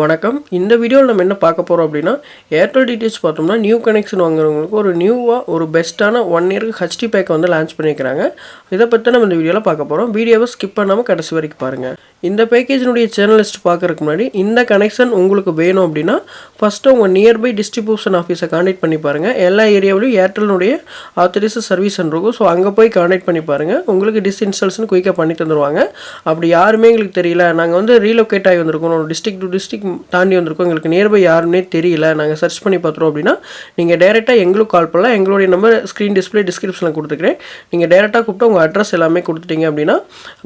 வணக்கம். இந்த வீடியோவில் நம்ம என்ன பார்க்க போகிறோம் அப்படின்னா ஏர்டெல் டிடிஹெச் பார்த்தோம்னா நியூ கனெக்ஷன் வாங்குறவங்களுக்கு ஒரு நியூவாக ஒரு பெஸ்ட்டான ஒன் இயருக்கு ஹச்டி பேக்கை வந்து லான்ச் பண்ணியிருக்கிறாங்க. இதை பற்றி நம்ம இந்த வீடியோவில் பார்க்க போகிறோம் வீடியோவை ஸ்கிப் பண்ணாமல் கடைசி வரைக்கும் பாருங்கள் இந்த பேக்கேஜினுடைய சேனல் லிஸ்ட் பார்க்கறதுக்கு முன்னாடி இந்த கனெக்ஷன் உங்களுக்கு வேணும் அப்படின்னா ஃபஸ்ட்டு உங்கள் நியர்பை டிஸ்ட்ரிபியூஷன் ஆஃபீஸை காண்டாக்ட் பண்ணி பாருங்கள் எல்லா ஏரியாவிலையும் ஏர்டெல்னுடைய ஆத்தரைஸ் சர்வீஸ் இருக்கும். ஸோ அங்கே போய் காண்டாக்ட் பண்ணி பாருங்கள் உங்களுக்கு டிஸ்இன்ஸ்டால்ஷன் குயிக்காக பண்ணி தந்துடுவாங்க அப்படி யாருமே எங்களுக்கு தெரியல. நாங்கள் வந்து ரீலொகேட் ஆகி வந்திருக்கோம். ஒரு டு டிஸ்ட்ரிக் தாண்டி வந்திருக்கோம். எங்களுக்கு நியர்பை யாருன்னே தெரியல. நாங்கள் சர்ச் பண்ணி பார்த்துறோம் அப்படின்னா நீங்கள் டேரெக்டாக எங்களுக்கு கால் பண்ணலாம். எங்களுடைய நம்பர் ஸ்க்ரீன் டிஸ்பிளே டிஸ்கிரிப்ஷனில் கொடுத்துக்கிறேன். நீங்கள் டேரெக்டாக கூப்பிட்டு உங்கள் அட்ரஸ் எல்லாமே கொடுத்துட்டீங்க அப்படின்னா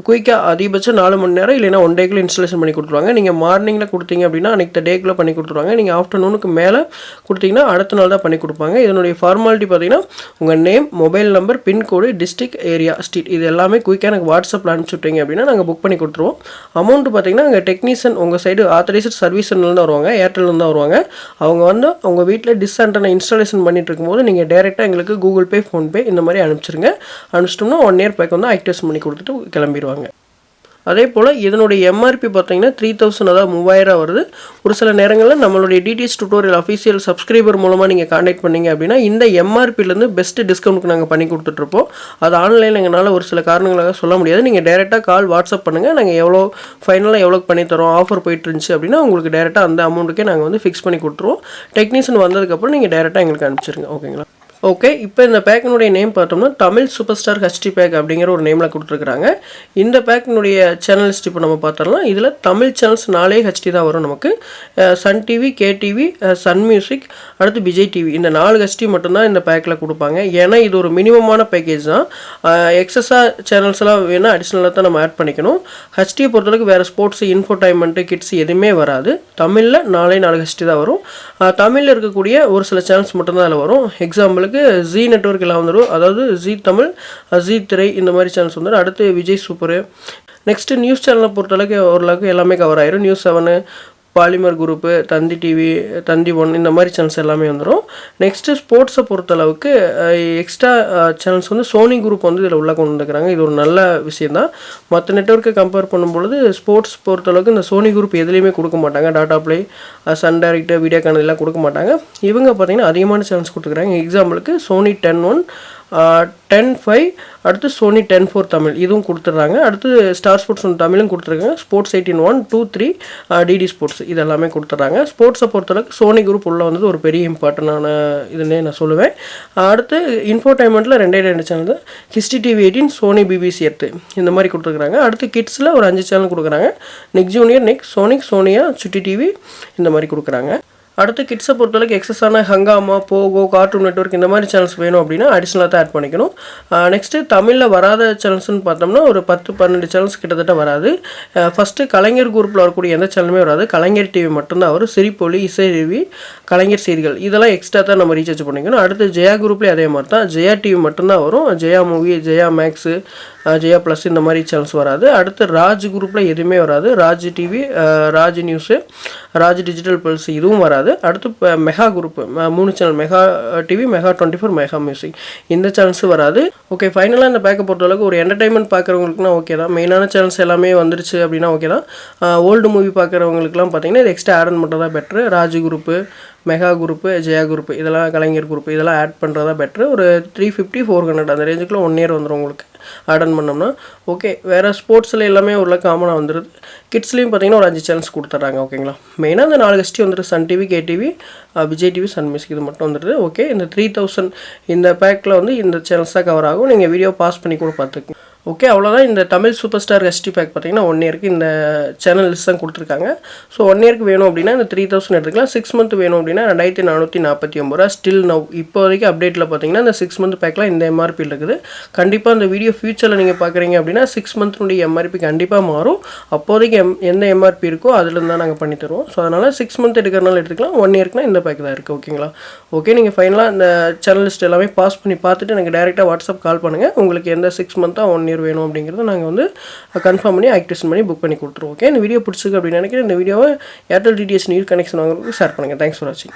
குயிக்காக அதிகபட்சம் நாலு மணி நேரம் இல்லைன்னா ஒன் டேக்குள்ளே இன்ஸ்டாலேஷன் பண்ணி கொடுத்துருவாங்க. நீங்கள் மார்னிங்கில் கொடுத்தீங்க அப்படின்னா அன்றைக்கு டேக்குள்ளே பண்ணி கொடுத்துருவாங்க. நீங்கள் ஆஃப்டர்நூனுக்கு மேலே கொடுத்தீங்கன்னா அடுத்த நாள் தான் பண்ணி கொடுப்பாங்க. இதனுடைய ஃபார்மாலிட்டி பார்த்தீங்கன்னா உங்கள் name mobile number pincode district area street இது எல்லாமே குயிக்காக எனக்கு வாட்ஸ்அப்பில் அனுப்பிச்சி விட்டீங்க அப்படின்னா நாங்கள் புக் பண்ணி கொடுத்துருவோம். அமௌண்ட் பார்த்தீங்கன்னா அங்கே டெக்னீஷியன் உங்கள் சைடு ஆத்தரைஸ்ட் சர்வீஸ்லேருந்து வருவாங்க ஏர்டெல்லேருந்து தான் வருவாங்க. அவங்க வந்து அவங்க வீட்டில் டிஸ்அண்டனை இன்ஸ்டாலேஷன் பண்ணிட்டு இருக்கும்போது நீங்கள் டேரெக்டாக எங்களுக்கு கூகுள் பே ஃபோன்பே இந்த மாதிரி அனுப்பிச்சிருங்க. அனுப்பிச்சிட்டோம்னா ஒன் இயர் பேக் வந்து ஆக்டிவேஷன் பண்ணி கொடுத்துட்டு கிளம்பிடுவாங்க. அதே போல் இதனுடைய எம்ஆர்பி பார்த்தீங்கன்னா த்ரீ தௌசண்ட் அதாவது மூவாயிரம் வருது. ஒரு சில நேரங்களில் நம்மளுடைய டிடிஎஸ் டுட்டோரியல் அஃபீஷியல் சப்ஸ்கிரைபர் மூலமாக நீங்கள் காண்டாக்ட் பண்ணீங்க அப்படின்னா இந்த எம்ஆர்பிலேருந்து பெஸ்ட் டிஸ்கவுண்ட்க்கு நாங்கள் பண்ணி கொடுத்துட்ருப்போம் அது ஆன்லைனில் எங்களால் ஒரு சில காரணங்களாக சொல்ல முடியாது. நீங்கள் டேரெக்டாக கால் வாட்ஸ்அப் பண்ணுங்கள் நாங்கள் எவ்வளோ ஃபைனலாக எவ்வளோ பண்ணி தரோம் ஆஃபர் போயிட்டு இருந்துச்சு அப்படின்னா உங்களுக்கு டேரெக்டாக அந்த அமௌண்ட்டுக்கே நாங்கள் வந்து ஃபிக்ஸ் பண்ணி கொடுத்துருவோம். டெக்னீஷியன் வந்ததுக்கப்புறம் நீங்கள் டேரெக்டாக எங்களுக்கு அனுப்பிச்சிருங்க. ஓகேங்களா ஓகே இப்போ இந்த பேக்கினுடைய நேம் பார்த்தோம்னா Tamil super star HD pack அப்படிங்கிற ஒரு நேமில் கொடுத்துருக்குறாங்க. இந்த பேக்கினுடைய சேனல் இப்போ நம்ம பார்த்தோம்னா இதில் தமிழ் சேனல்ஸ் நாலே ஹச்டி தான் வரும் நமக்கு. Sun TV K TV Sun music அடுத்து விஜய் டிவி இந்த நாலு ஹச்டி மட்டும்தான் இந்த பேக்கில் கொடுப்பாங்க. ஏன்னா இது ஒரு மினிமமான பேக்கேஜ் தான். எக்ஸஸாக சேனல்ஸ்லாம் வேணால் அடிஷ்னலாக தான் நம்ம ஆட் பண்ணிக்கணும். ஹச்டியை பொறுத்தளவுக்கு வேறு ஸ்போர்ட்ஸ் இன்ஃபோடைன்மெண்ட்டு கிட்ஸ் எதுவுமே வராது. தமிழில் நாலே நாலு ஹச்டி தான் வரும். தமிழில் இருக்கக்கூடிய ஒரு சில சேனல்ஸ் மட்டும்தான் அதில் வரும். எக்ஸாம்பிளுக்கு ஜி நெட்ஒர்க் எல்லாம் வந்துடும் அதாவது ஜி தமிழ் ஜி திரை இந்த மாதிரி சேனல்ஸ் வந்துடும் அடுத்து விஜய் சூப்பர். நெக்ஸ்ட்டு நியூஸ் சேனலை பொறுத்தளவுக்கு ஓரளவுக்கு எல்லாமே கவர் ஆயிரும். News seven Polimer group Thanthi TV Thanthi one இந்த மாதிரி சேனல்ஸ் எல்லாமே வந்துடும் நெக்ஸ்ட்டு ஸ்போர்ட்ஸை பொறுத்தளவுக்கு எக்ஸ்ட்ரா சேனல்ஸ் வந்து சோனி குரூப் வந்து இதில் உள்ளே கொண்டு வந்துக்கிறாங்க இது ஒரு நல்ல விஷயந்தான் மற்ற நெட்ஒர்க்கை கம்பேர் பண்ணும்பொழுது ஸ்போர்ட்ஸ் பொறுத்தளவுக்கு இந்த சோனி குரூப் எதுலேயுமே கொடுக்க மாட்டாங்க. Tata Play Sun Direct video channel எல்லாம் கொடுக்க மாட்டாங்க. இவங்க பார்த்தீங்கன்னா அதிகமான சேனல்ஸ் கொடுத்துக்கிறாங்க. எக்ஸாம்பிளுக்கு Sony ten one ten five அடுத்து சோனி டென் ஃபோர் தமிழ். இதுவும் கொடுத்துட்றாங்க. அடுத்து ஸ்டார் ஸ்போர்ட்ஸ் ஒன் தமிழும் கொடுத்துருக்காங்க. Sports eighteen one two three DD sports இதெல்லாமே கொடுத்துட்றாங்க. ஸ்போர்ட்ஸை பொறுத்தளவுக்கு சோனி குரூப் உள்ளே வந்தது ஒரு பெரிய இம்பார்ட்டண்டான இதுன்னே நான் சொல்லுவேன். அடுத்து இன்ஃபோடைன்மெண்ட்டில் ரெண்டே ரெண்டு சேனல் தான். History TV eighteen Sony BBC Earth இந்த மாதிரி கொடுத்துருக்குறாங்க அடுத்து கிட்ஸில் ஒரு அஞ்சு சேனல் கொடுக்குறாங்க. Nick Junior Nick Sonic Sony Yay Chutti TV இந்த மாதிரி கொடுக்குறாங்க. அடுத்து கிட்ஸை பொறுத்தளவுக்கு எக்ஸஸான ஹங்காமா போகோ கார்ட்டூன் நெட்ஒர்க் இந்த மாதிரி சேனல்ஸ் வேணும் அப்படின்னா அடிஷ்னலாக தான் ஆட் பண்ணிக்கணும். நெக்ஸ்ட்டு தமிழில் வராத சேனல்ஸ்னு பார்த்தோம்னா ஒரு பத்து பன்னெண்டு சேனல்ஸ் கிட்டத்தட்ட வராது. ஃபஸ்ட்டு கலைஞர் குரூப்பில் வரக்கூடிய எந்த சேனலுமே வராது. கலைஞர் டிவி மட்டும்தான். வரும் சிரிப்பொலி இசை டிவி கலைஞர் செய்திகள். இதெல்லாம் எக்ஸ்ட்ரா தான் நம்ம ரீசார்ஜ் பண்ணிக்கணும். அடுத்து ஜெயா குரூப்லேயே அதே மாதிரி தான். ஜெயா டிவி மட்டும்தான் வரும். Jaya movie Jaya max Jaya plus இந்த மாதிரி சேனல்ஸ் வராது. அடுத்து ராஜ் குரூப்பில் எதுவுமே வராது. Raj TV Raj news Raj digital plus இதுவும் வராது. அடுத்து இப்போ மெகா குரூப் மூணு channel mega TV mega twenty four mega music இந்த சேனல்ஸும் வராது. ஓகே ஃபைனலாக இந்த பேக்கை பொறுத்தளவுக்கு ஒரு என்டர்டைன்மெண்ட் பார்க்குறவங்களுக்குனா ஓகே தான். மெயினான சேனல்ஸ் எல்லாமே வந்துருச்சு அப்படின்னா ஓகே தான். ஓல்டு மூவி பார்க்குறவங்களுக்குலாம் பார்த்தீங்கன்னா இது எக்ஸ்ட்ரா ஆட் மட்டும் தான் பெட்ரு Raj group mega group Jaya group இதெல்லாம் கலைஞர் குரூப் இதெல்லாம் ஆட் பண்ணுறதா பெட்ரு ஒரு த்ரீ ஃபிஃப்டி ஃபோர் ஹண்ட்ரட் அந்த ரேஞ்சுக்குள்ள ஒன் இயர் வந்துடும் உங்களுக்கு. அட்டன் பண்ணோம்னா ஓகே வேறு ஸ்போர்ட்ஸில் எல்லாமே ஒரு காமனாக வந்துடுது கிட்ஸ்லேயும் பார்த்தீங்கன்னா ஒரு அஞ்சு சேனல்ஸ் கொடுத்துட்றாங்க ஓகேங்களா மெயினாக இந்த நாலு ஹெச்டி வந்துடுது Sun TV K TV Vijay TV Sun music இது மட்டும் வந்துடுது ஓகே இந்த த்ரீ தௌசண்ட் இந்த பேக்கில் வந்து இந்த சேனல்ஸ் தான் கவர் ஆகும். நீங்கள் வீடியோ பாஸ் பண்ணி கூட பார்த்துக்கோங்க ஓகே அவ்வளோதான் இந்த Tamil super star HD pack பார்த்தீங்கன்னா ஒன் இயருக்கு இந்த சேனல் லிஸ்ட் தான் கொடுத்துருக்காங்க. ஸோ ஒன் இயருக்கு வேணும் அப்படின்னா இந்த த்ரீ தௌசண்ட் எடுத்துக்கலாம். சிக்ஸ் மந்த் வேணும் அப்படின்னா ரெண்டாயிரத்தி நானூற்றி நாற்பத்தி ஒம்பது ரூபா. ஸ்டில் நவ் இப்போ வரைக்கும் அப்டேட்டில் பார்த்தீங்கன்னா இந்த சிக்ஸ் மந்த் பேக்கில் இந்த எம்ஆர்பி இருக்குது. கண்டிப்பாக இந்த வீடியோ ஃபியூச்சரில் நீங்கள் பார்க்குறீங்க அப்படின்னா சிக்ஸ் மந்த்னுடைய எம்ஆர்பி கண்டிப்பாக மாறும். அப்போதைக்கு எம் எந்த எம்ஆர்பி இருக்கோ அதுலேருந்து தான் நாங்கள் பண்ணி தருவோம். ஸோ அதனால் சிக்ஸ் மந்த் எடுக்கிறனால எடுத்துக்கலாம். ஒன் இயர்க்குனா இந்த பேக் தான் இருக்குது ஓகேங்களா ஓகே நீங்கள் ஃபைனலாக இந்த சேனல் லிஸ்ட் எல்லாமே பாஸ் பண்ணி பார்த்துட்டு எனக்கு டேரெக்டாக வாட்ஸ்அப் கால் பண்ணுங்கள் உங்களுக்கு எந்த சிக்ஸ் மந்த்தாக ஒன் இயர் வேணும் அப்படிங்கிறத நாங்கள் வந்து கன்ஃபார்ம் பண்ணி ஆக்டிவேஷன் பண்ணி புக் பண்ணி கொடுத்துருவோம். ஓகே இந்த வீடியோ பிடிச்சிருக்கு அப்படின்னு நினைக்கிறேன். இந்த வீடியோவை ஏர்டெல் டிடிஎஸ் நியூ கனெக்ஷன் வாங்குறதுக்கு ஷேர் பண்ணுங்கள் தேங்க்ஸ் ஃபார் வாட்சிங்